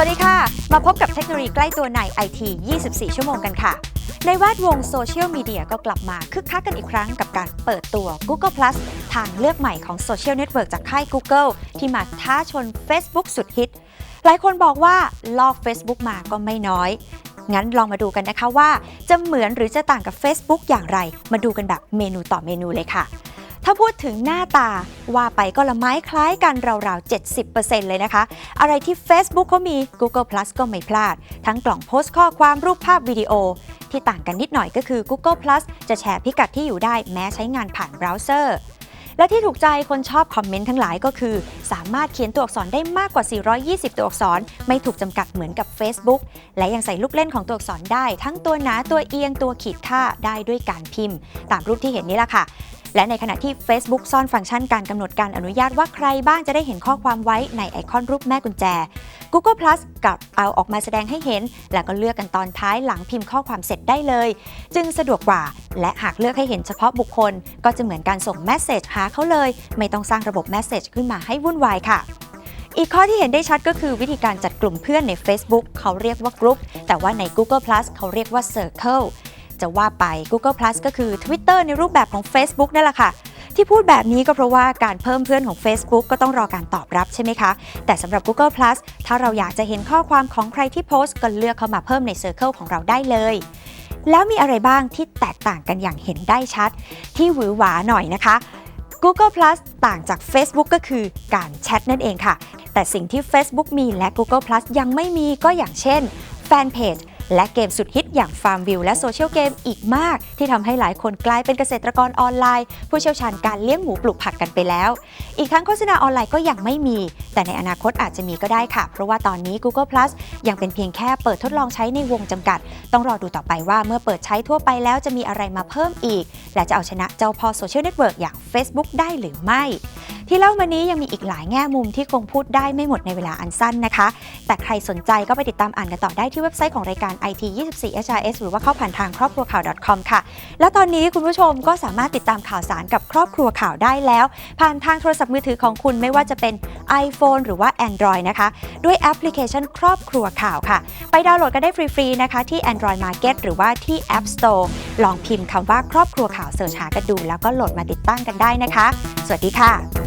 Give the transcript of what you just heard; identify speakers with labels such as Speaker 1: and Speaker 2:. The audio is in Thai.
Speaker 1: สวัสดีค่ะ มาพบกับเทคโนโลยีใกล้ตัวใน IT 24 ชั่วโมงกันค่ะ ในแวดวงโซเชียลมีเดียก็กลับมาคึกคักกันอีกครั้งกับการเปิดตัว Google Plus ทางเลือกใหม่ของโซเชียลเน็ตเวิร์กจากค่าย Google ที่มาท้าชน Facebook สุดฮิต หลายคนบอกว่าลอก Facebook มาก็ไม่น้อย งั้นลองมาดูกันนะคะว่า จะเหมือนหรือจะต่างกับ Facebook อย่างไร มาดูกันแบบเมนูต่อเมนูเลยค่ะ ถ้าพูดถึงหน้าตาว่าไปก็ละไม้คล้ายกันราวๆ 70%เลยนะคะ อะไรที่ Facebook เขามี Google Plus ก็ไม่พลาด ทั้งกล่องโพสต์ข้อความรูปภาพวิดีโอ ที่ต่างกันนิดหน่อยก็คือ Google Plus จะแชร์พิกัดที่อยู่ได้แม้ใช้งานผ่านเบราว์เซอร์และที่ถูกใจคนชอบคอมเมนต์ทั้งหลายก็คือ สามารถเขียนตัวอักษรได้มากกว่า 420 ตัวอักษร ไม่ถูกจำกัดเหมือนกับ Facebook และยังใส่ลูกเล่นของตัวอักษรได้ ทั้งตัวหนาตัวเอียงตัวขีดค่าได้ด้วยการพิมพ์ ตามรูปที่เห็นนี่แหละค่ะ และในขณะที่ Facebook ซ่อนฟังก์ชันการกำหนดการอนุญาตว่าใครบ้างจะได้เห็นข้อความไว้ในไอคอนรูปแม่กุญแจ Google Plus กับเอาออกมาแสดงให้เห็น แล้วก็เลือกกันตอนท้ายหลังพิมพ์ข้อความเสร็จได้เลย จึงสะดวกกว่า และหากเลือกให้เห็นเฉพาะบุคคล ก็จะเหมือนการส่งแมสเซจหาเขาเลย ไม่ต้องสร้างระบบแมสเซจขึ้นมาให้วุ่นวายค่ะอีกข้อที่เห็นได้ชัดก็คือวิธีการจัดกลุ่มเพื่อนใน Facebook เขาเรียกว่ากรุ๊ปแต่ว่าใน Google Plus เขาเรียกว่า Circle จะว่าไป Google Plus ก็คือ Twitter ในรูปแบบของ Facebook นั่นแหละค่ะ ที่พูดแบบนี้ก็เพราะว่าการเพิ่มเพื่อนของ Facebook ก็ต้องรอการตอบรับใช่ไหมคะ แต่สำหรับ Google Plus ถ้าเราอยากจะเห็นข้อความของใครที่โพสต์ก็เลือกเข้ามาเพิ่มใน Circle ของเราได้เลยแล้วมีอะไรบ้างที่แตกต่างกันอย่างเห็นได้ชัด ที่หวือหวาหน่อยนะคะ Google Plus ต่างจาก Facebook ก็คือการแชทนั่นเองค่ะ แต่สิ่งที่ Facebook มีและ Google Plus ยังไม่มีก็อย่างเช่นแฟนเพจ และเกมสุดฮิตอย่าง Farmville และโซเชียลเกมอีกมาก ที่ทำให้หลายคนกลายเป็นเกษตรกรออนไลน์ ผู้เชี่ยวชาญการเลี้ยงหมูปลูกผักกันไปแล้ว อีกทั้งโฆษณาออนไลน์ก็ยังไม่มี แต่ในอนาคตอาจจะมีก็ได้ค่ะ เพราะว่าตอนนี้ Google Plus ยังเป็นเพียงแค่เปิดทดลองใช้ในวงจำกัด ต้องรอดูต่อไปว่าเมื่อเปิดใช้ทั่วไปแล้วจะมีอะไรมาเพิ่มอีก และจะเอาชนะเจ้าพ่อโซเชียลเน็ตเวิร์กอย่าง Facebook ได้หรือไม่ ที่เล่ามานี้ยังมีอีกหลายแง่มุมที่คงพูดได้ไม่หมดในเวลาอันสั้นนะคะ แต่ใครสนใจก็ไปติดตามอ่านกันต่อได้ที่เว็บไซต์ของรายการ IT 24 HRS หรือว่าเข้าผ่านทางครอบครัวข่าว .com ค่ะ แล้วตอนนี้คุณผู้ชมก็สามารถติดตามข่าวสารกับครอบครัวข่าวได้แล้ว ผ่านทางโทรศัพท์มือถือของคุณไม่ว่าจะเป็น iPhone หรือว่า Android นะคะ ด้วยแอปพลิเคชันครอบครัวข่าวค่ะ ไปดาวน์โหลดกันได้ฟรีๆนะคะที่ Android Market หรือว่าที่ App Store ลองพิมพ์คำว่าครอบครัวข่าวเสิร์ชหากันดู แล้วก็โหลดมาติดตั้งกันได้นะคะ สวัสดีค่ะ